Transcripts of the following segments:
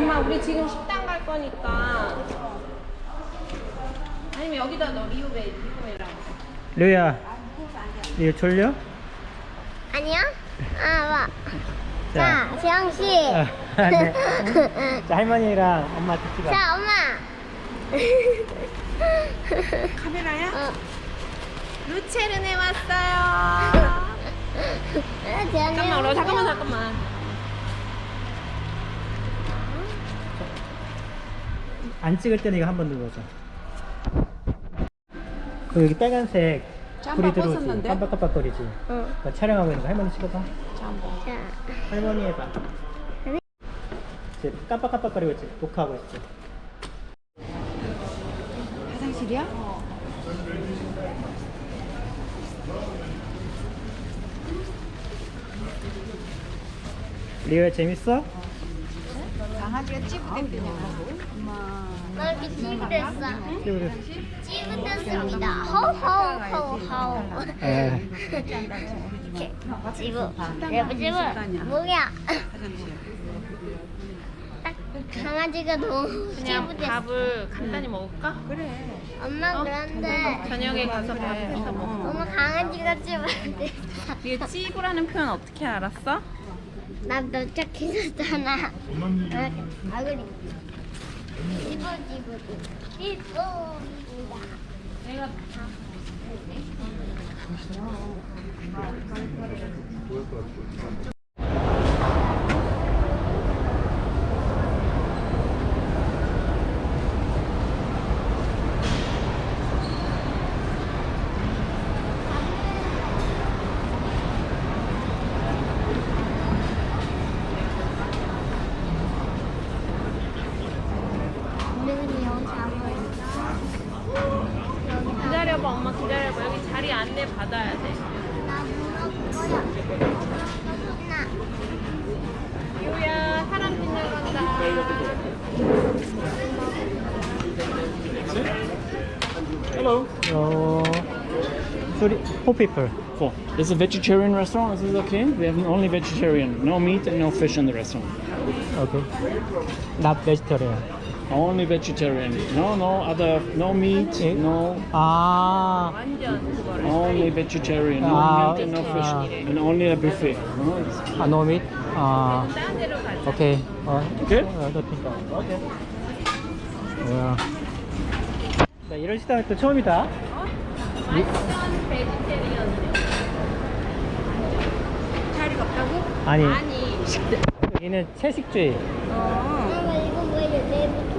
엄마 우리 지금 식당 갈 거니까 아니면 여기다 넣어 리오베 리오베라고 류야 이거 졸려? 아니야? 아, 와. 자, 자, 재영 씨. 아, 네. 자 할머니랑 엄마 같이 가 자, 엄마. 카메라야? 어. 루체른에 왔어요 아, 재영이. 잠깐만 잠깐만 잠깐만 안 찍을 때는 이거 한 번 눌러줘. 그 여기 빨간색 불이 들어오지. 벗었는데? 깜빡깜빡거리지? 응. 나 촬영하고 있는 거 할머니 찍어봐. 자, 할머니 해봐. 이제 깜빡깜빡거리고 있지. 녹화하고 있지. 화장실이야? 리오야 재밌어? 강아지가 찌부대냐고. 나이 찌부렸어. 찍으려 찌부렸습니다. 호호호호. 에 이렇게 찌부. 여보 찌부. 뭐야? 딱 강아지가 너무 그냥 찌부됐어. 밥을 간단히 먹을까? 엄마 그런데 저녁에 가서 밥 해서 먹어 엄마 강아지가 찌부렸어. 이게 찌부라는 표현 어떻게 알았어? 짝 있었잖아. 아, 아그리. 찌부 찌부입니다. 내가 오늘은 기다려봐 엄마 기다려봐 여기 자리 안내 받아야 돼 나 물어볼 거야. 나 리오야 사람 지나간다 Hello. 어... 소리 four people Cool. This is a vegetarian restaurant. Is this okay? We have only vegetarian. No meat and no fish in the restaurant. okay not vegetarian Only vegetarian. No, no other. No meat. Eh? No. 아 완전 그거를 Only vegetarian. No Ah, meat and no fish. ah. And only a buffet. No, it's- 아, no meat? 아, 딴 데로 가자 오케이. 어, 오케이? 어, nothing. 뭐야. 나 이런 식당은 또 처음이다. 완전 베지테리언 자리가 없다고? 아니, 아니 여기는 채식주의. 내일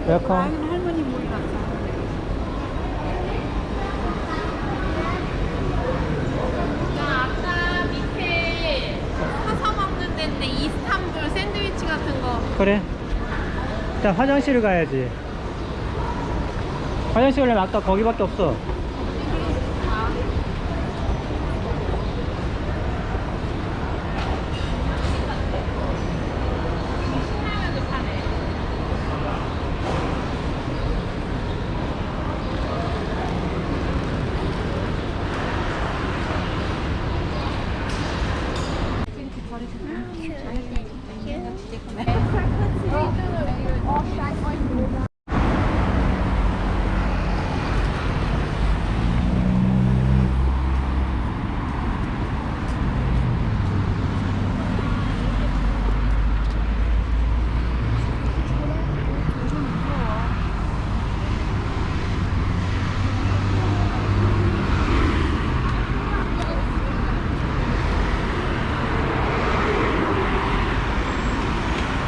웰컴. 할머니 몰갔어 나 아까 밑에 사서 먹는 데인데 이스탄불 샌드위치 같은 거 그래. 일단 화장실을 가야지. 화장실 가려면 아까 거기밖에 없어. 신라면을 파네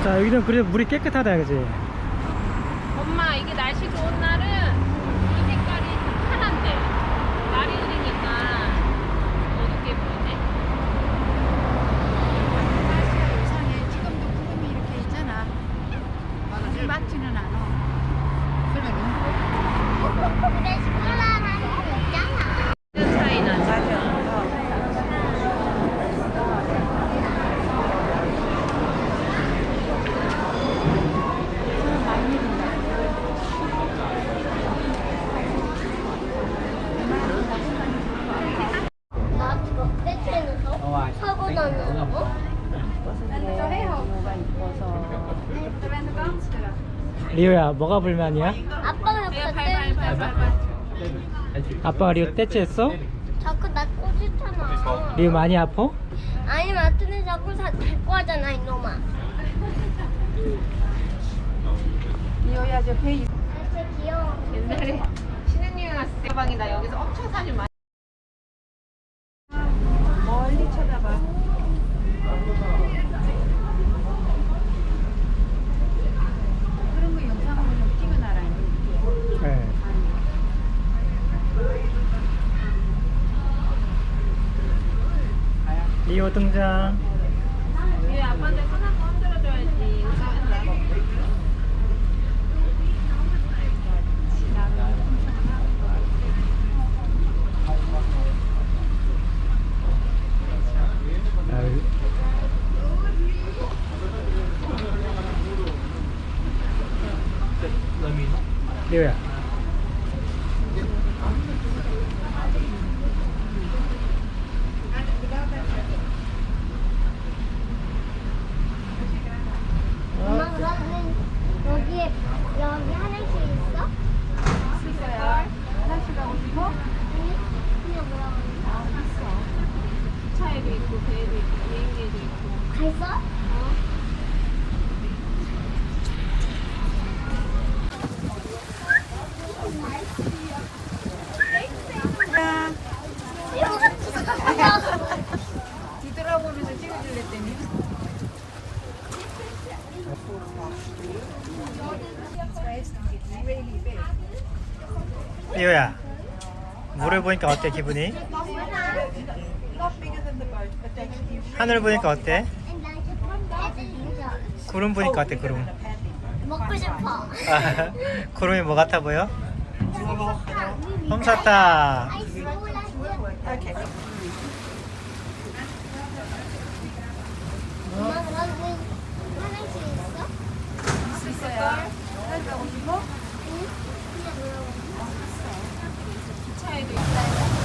자, 여기는 그래도 물이 깨끗하다, 그지? 엄마 이게 날씨 좋은 날은 이 색깔이 좀 파란데 날이 흐리니까 어둡게 보이네 날씨가 이상해. 지금도 구름이 이렇게 있잖아. 물 맞지는 않아. 그래 시골라라는 거 있잖아. 큰 차이 나죠 나 지금 배트에서 어, 사고 다니는 거? 리오야 뭐가 불만이야? 아빠가 그때 아빠가 리오 떼치했어? 자꾸 나 꼬집잖아. 리오 많이 아파? 아니 마트는 자꾸 다 데리고 하잖아 이놈아. 이호야 저배 진짜 귀여워. 옛날에 갔을 때 가방이 나 여기서 엄청 사진 많이 멀리 쳐다봐. 그런 거 영상으로 좀 찍어놔라. 네. 리오 등장. 얘 아빠한테 손 한번 흔들어줘야지 아유. 리오야. 엄마 그러면 여기에 여기 화장실 있어? 있어요. 화장실 가고 싶어? 아니 그냥 뭐라고 차에도 있고 배에도 있고 비행기에도 뒤돌아보면서 찍어줄랬더니. 리오야. 물을 보니까 어때 기분이? 하늘 보니까 어때? 구름 보니까 어때 구름? 먹고 싶어. 아, 구름이 뭐 같아 보여? 솜사탕. 아이스 몰라. 엄마 그러면 화장실 있어? 있어요. 화장실 가고 싶어? 응? 그냥 물어봐. 차에도 있고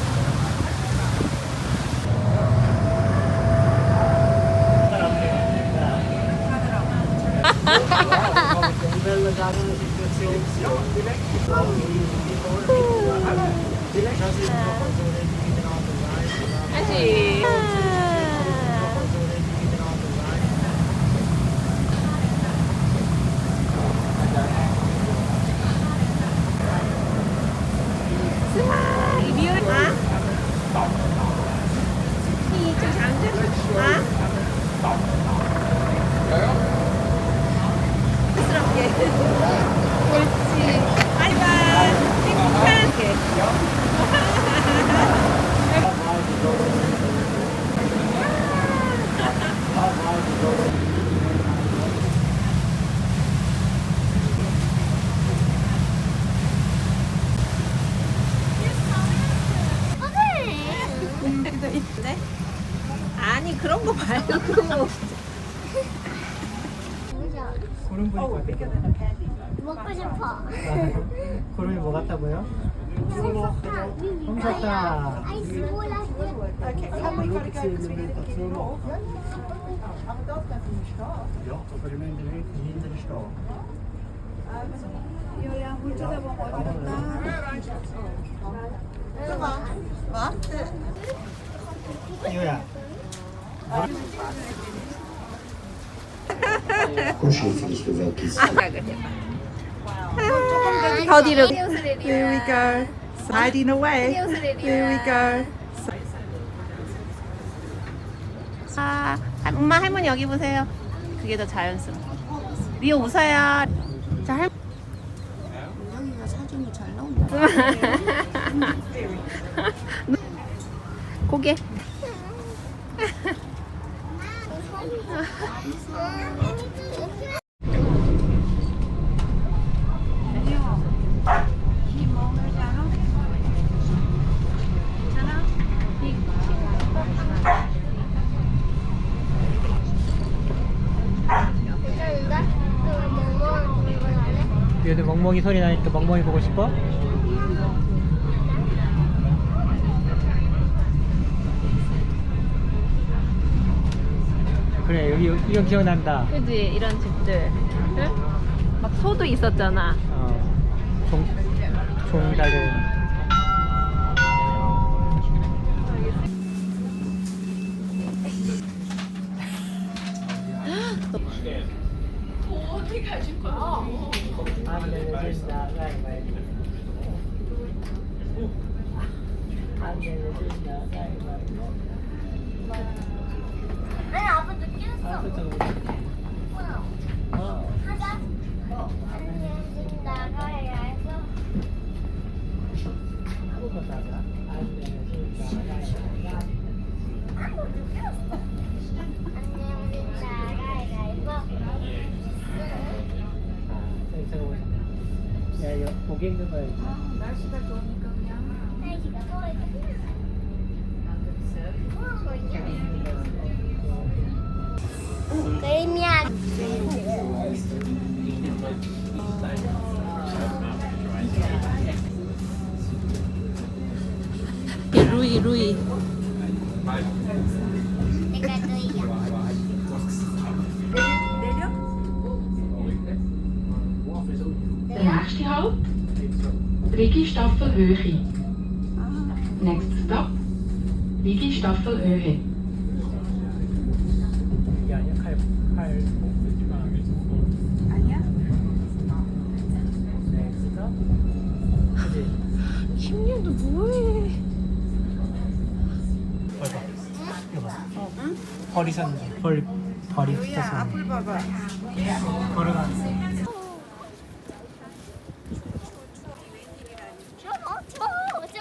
하지 리얼 아? 이좀 잠들 아? 스럽게 옳지 바이바이 행복하게 아니 그런 거 말고 구름 보니까 어때? 먹고 싶어. 구름이 뭐 같아 보여? 솜사탕. 아이스 몰라. 이호야 물 쳐다보고 갈까? 리오야. 더 뒤로 Here we go. Sliding away. Here we go. 아, 엄마 할머니 여기 보세요. 그게 더 자연스러워. 리오 웃어요. 자, 할. 여기가 사진이 잘 나온다. 고개. 이 먹으지 않아? 괜찮아? 괜찮은데? 또 먹는 거 할래? 리오도 멍멍이 소리 나니까 멍멍이 보고 싶어? 그래 여기 이거 기억난다. 그지 이런 집들. 응? 막 소도 있었잖아. 어, 종, 종 달린. 안 내려준다, 가위바위보. 안 내려준다, 가위바위보. 아니 아빠 느꼈어. 아, 그쵸, 야, 이거 보기 힘든 거야. 이거. 날씨가 좋으니까 그냥 날씨가 더워서 게임이야. 루이 루이. 그죠? 그지? 김님도 뭐해? 벌 봐. 이거 봐. 벌이 섰는데. 벌, 벌이 붙어서. 앞을 봐봐. 걸어가는 저, 저, 저.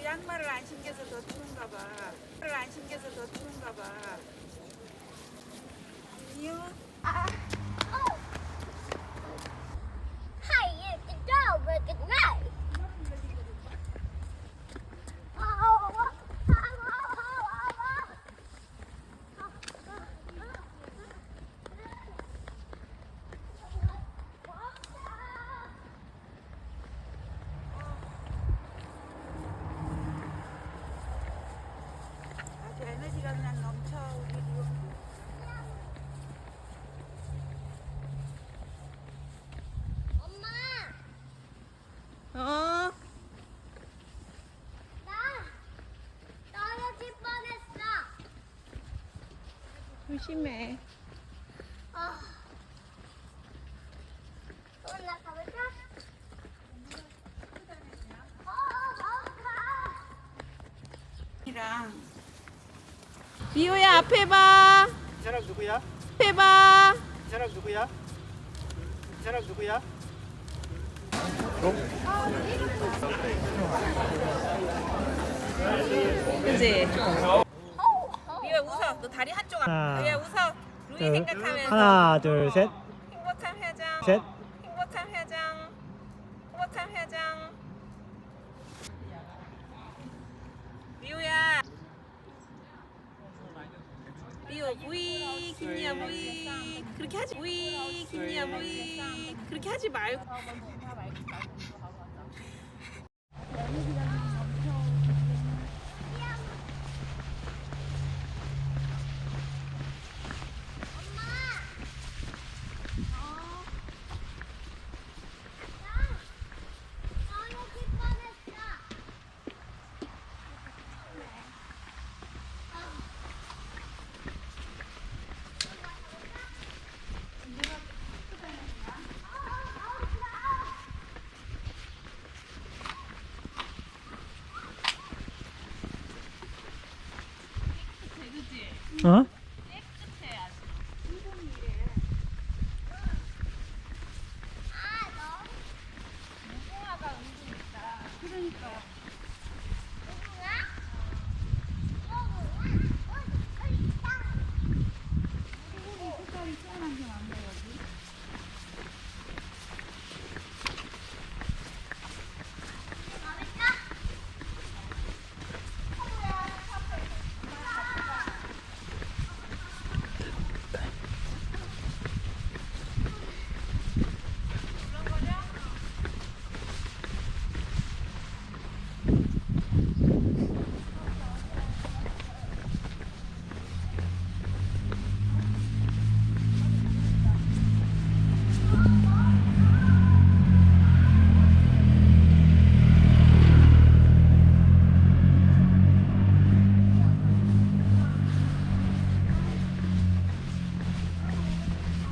이 양말을 안 신겨서 더 추운가 봐. 양말을 안 신겨서 더 추운가 봐. 이유? Hi, you can go, but good night. 아주 에너지가 그냥 넘쳐 우리 리오. 엄마, 어? 나 떨어질 뻔했어. 조 심해. 아. 올라가볼까? 어, 어, 가. 이랑 리오야 앞에 봐. 이 사람 누구야? 앞에 봐. 이 사람 누구야? 이 사람 누구야? 그지? 리오야 웃어. 너 다리 한쪽 안. 하나, 리오야 웃어. 루이 둘, 생각하면서. 하나, 둘, 셋, 행복한 회장. 셋. 행복한 회장. 행복한 회장. 리오야. 리오 무이 김리야 무이 그렇게 하지 무이 김리야 무이 그렇게 하지 말고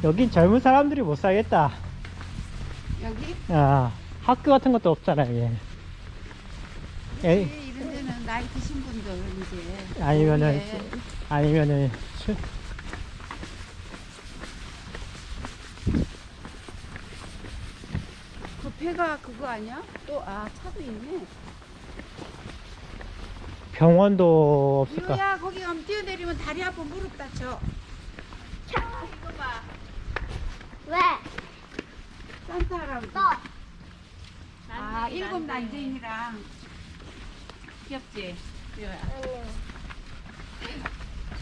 여긴 젊은 사람들이 못 살겠다. 여기 아, 학교 같은 것도 없잖아, 예. 에, 이런 데는 나이 드신 분들 이제 아니면은, 예. 아니면은, 술, 그 배가 그거 아니야? 또 아 차도 있네. 병원도 없을까? 유야 거기 가면 뛰어내리면 다리 아파 무릎 다쳐. 왜? 산타 할아버지. 또. 아 일곱 난쟁이랑 귀엽지? 아니요.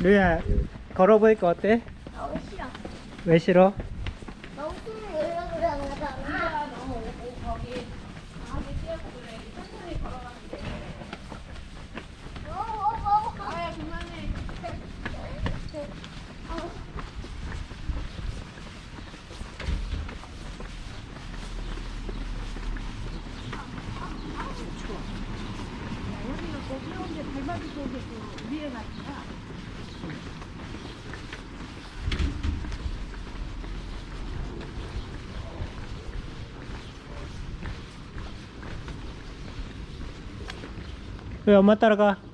루야, 걸어보니까 어때? 너무 싫어. 왜 싫어? 너무 숨이 으르으르하잖아. 아야 그만해. 왜 엄마 따라가?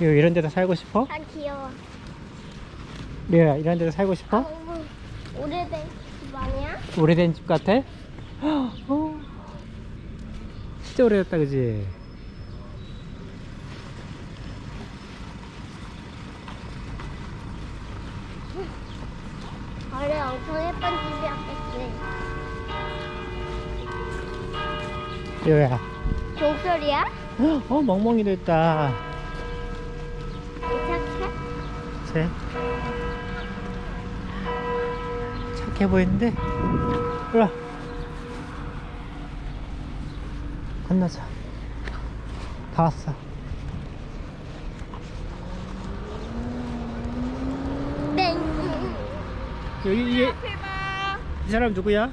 이런 데서 살고 싶어? 아 귀여워. 리아 이런 데서 살고 싶어? 너무 오래된 집 아니야? 오래된 집 같아? 어. 진짜 오래됐다 그지? 원래 엄청 예쁜 집이었겠지. 리오야 종소리야? 어 멍멍이도 있다 쟤 착해 보이는데? 와 건너자 다 왔어 네. 여기 이게 이 사람 누구야?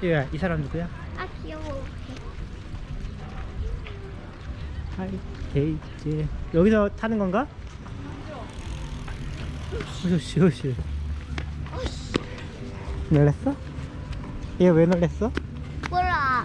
리오야 이 사람 누구야? 아 귀여워. 하이 데이지 여기서 타는 건가? 오씨 오씨 놀랬어? 얘 왜 놀랬어? 몰라.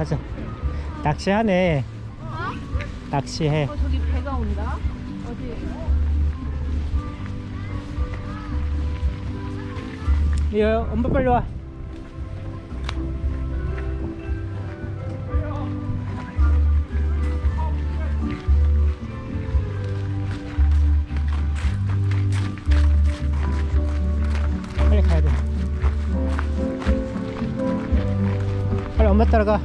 가자. 낚시하네. 낚시해. 어 저기 배가 온다. 어디? 리오 엄마 빨리 와. 빨리 가야 돼. 빨리 엄마 따라가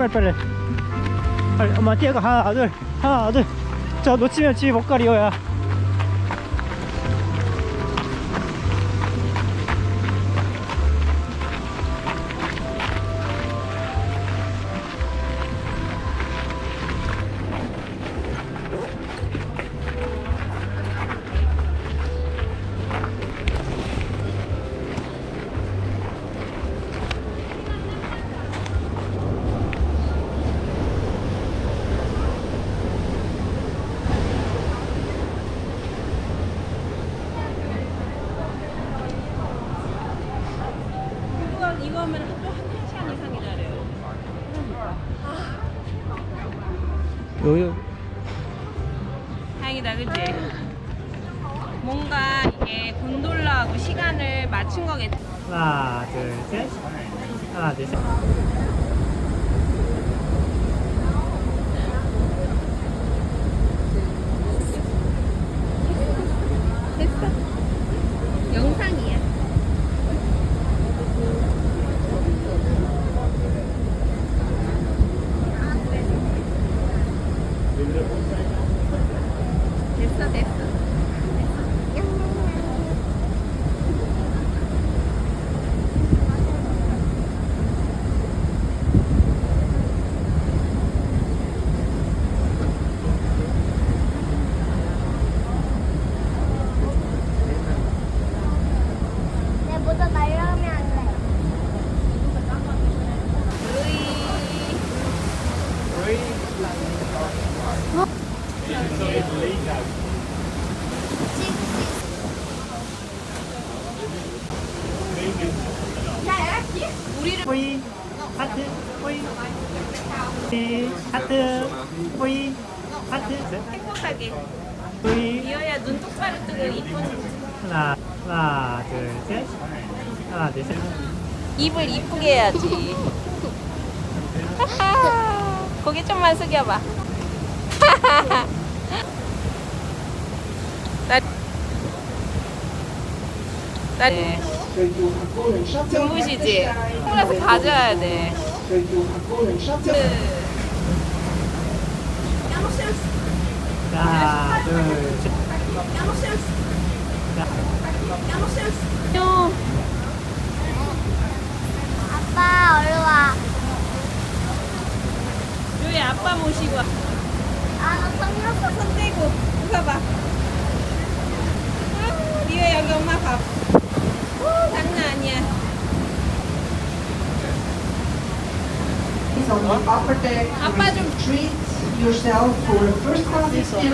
빨리 빨리. 빨리 엄마 뛰어가. 하나 둘 하나 둘저 놓치면 집에 못 가 리오야 거겠지. 하나, 둘, 셋. 하나, 둘, 셋. 영상이야. 됐어, 됐어. 내보다 날라오면 안 돼. 뿌이. 하트. 뿌이. 뿌이. 하트. 뿌이. 하트. 셋. 행복하게. 뿌이. 리어야 눈 똑바로 뜨고 이쁜 하나, 하나, 둘, 셋. 하나, 둘, 셋. 입을 이쁘게 해야지. 고개 좀만 숙여봐. 네. 눈부시지? 홈라서 가져야 돼. 하나, 둘, 셋. 요. 아빠 얼른 와. 요이 아빠 모시고 와. 아나 성났어. 손 떼고 웃어봐. 아, 리오 여기 엄마 밥. 오, 장난 아니야. On the upper deck, 아빠 좀 treat yourself for a first class experience.